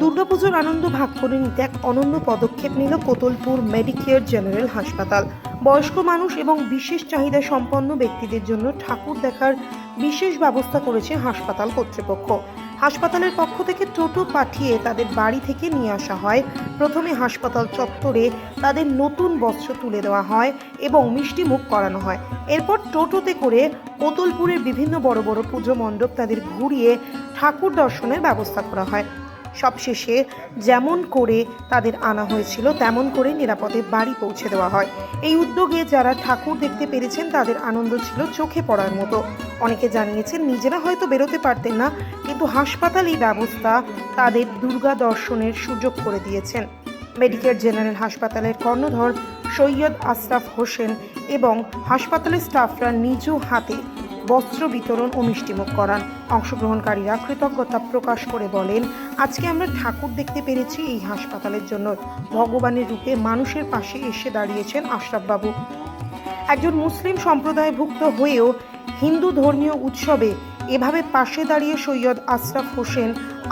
দুর্গাপুজোর আনন্দ ভাগ করে নিতে এক অনন্য পদক্ষেপ নিল কোতলপুর মেডিকেয়ার জেনারেল হাসপাতাল বয়স্ক মানুষ এবং বিশেষ চাহিদা সম্পন্ন ব্যক্তিদের জন্য ঠাকুর দেখার বিশেষ ব্যবস্থা করেছে হাসপাতাল কর্তৃপক্ষ। হাসপাতালের পক্ষ থেকে টোটো পাঠিয়ে তাদের বাড়ি থেকে নিয়ে আসা হয়। প্রথমে হাসপাতাল চত্বরে তাদের নতুন বস্ত্র তুলে দেওয়া হয় এবং মিষ্টি মুখ করানো হয়। এরপর টোটোতে করে কোতলপুরের বিভিন্ন বড় বড় পুজো মণ্ডপ তাদের ঘুরিয়ে ঠাকুর দর্শনের ব্যবস্থা করা হয়। সবশেষে যেমন করে তাদের আনা হয়েছিল, তেমন করে নিরাপদে বাড়ি পৌঁছে দেওয়া হয়। এই উদ্যোগে যারা ঠাকুর দেখতে পেরেছেন, তাদের আনন্দ ছিল চোখে পড়ার মতো। অনেকে জানিয়েছেন, নিজেরা হয়তো বেরোতে পারতেন না, কিন্তু হাসপাতাল এই ব্যবস্থা তাদের দুর্গা দর্শনের সুযোগ করে দিয়েছেন। মেডিকেল জেনারেল হাসপাতালের কর্ণধর সৈয়দ আশরাফ হোসেন এবং হাসপাতালের স্টাফরা নিজ হাতে বস্ত্র বিতরণ ও মিষ্টিমুখ করান। অংশগ্রহণকারীরা কৃতজ্ঞতা প্রকাশ করে বলেন, আজকে আমরা ঠাকুর দেখতে পেরেছি এই হাসপাতালের জন্য। ভগবানের রূপে মানুষের পাশে এসে দাঁড়িয়েছেন আশরাফ বাবু একজন মুসলিম সম্প্রদায়ভুক্ত হয়েও হিন্দু ধর্মীয় উৎসবে এভাবে পাশে দাঁড়িয়ে সৈয়দ আশরাফ হোসেন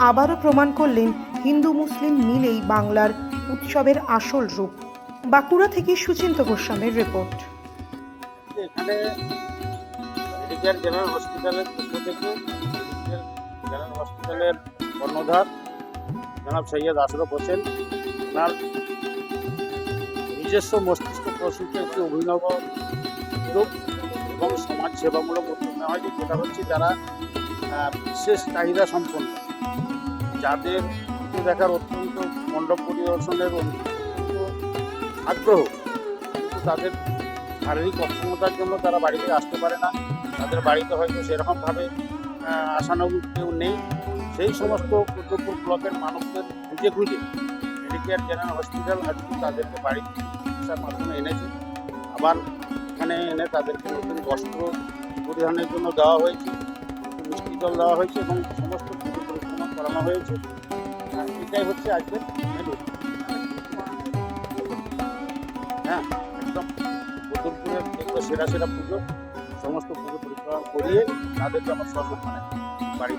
আবারও প্রমাণ করলেন, হিন্দু মুসলিম মিলেই বাংলার উৎসবের আসল রূপ। বাঁকুড়া থেকে সুচিন্ত গোস্বামীর রিপোর্ট। মেডিকেল জেনারেল হসপিটালের পক্ষ থেকে জেনারেল হসপিটালের কর্ণধার জনাব সৈয়দ আশরফ হোসেন। ওনার নিজস্ব মস্তিষ্ক প্রসূত একটি অভিনব উদ্যোগ এবং সমাজ সেবামূলক উদ্যোগ নেওয়া হয়েছে, যেটা হচ্ছে যারা বিশেষ চাহিদা সম্পন্ন, যাদের দেখার অত্যন্ত মণ্ডপ পরিদর্শনের আগ্রহ তাদের শারীরিক অক্ষমতার জন্য তারা বাড়িতে আসতে পারে না। তাদের বাড়িতে হয়তো সেরকমভাবে আশানুরূপ কেউ নেই। সেই সমস্ত কর্তব্যপুর ব্লকের মানুষদের খুঁজে খুঁজে মেডিকেয়ার জেনারেল হসপিটাল আজকে তাদেরকে বাড়ি চিকিৎসার মাধ্যমে এনেছে। আবার এখানে এনে তাদেরকে নতুন বস্ত্র পরিধানের জন্য দেওয়া হয়েছে মিষ্টি জল দেওয়া হয়েছে এবং সমস্ত পুজো পরিক্রমা করানো হয়েছে। এটাই হচ্ছে আজকের হ্যাঁ একদম যেগুলো সেরা সেরা পুজো। সমস্ত পুজো পরিক্রমা করিয়ে তাদেরকে আমার সসম্মানে বাড়ি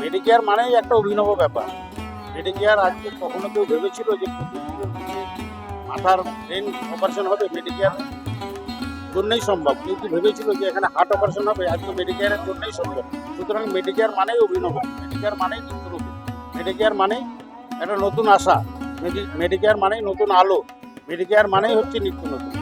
মেডিকেয়ার মানেই একটা অভিনব ব্যাপার। মেডিকেয়ার আজকে কখনো কেউ ভেবেছিল যে মাথার ব্রেন অপারেশন হবে মেডিকেয়ার জন্যই সম্ভব। কিন্তু ভেবেছিল যে এখানে হার্ট অপারেশন হবে? আজকে মেডিকেয়ারের জন্যই সম্ভব। সুতরাং মেডিকেয়ার মানেই অভিনব। মেডিকেয়ার মানেই নতুন মেডিকেয়ার মানেই একটা নতুন আশা। মেডি- মেডিকেয়ার মানেই নতুন আলো। মেডিকেয়ার মানেই হচ্ছে নিত্য নতুন।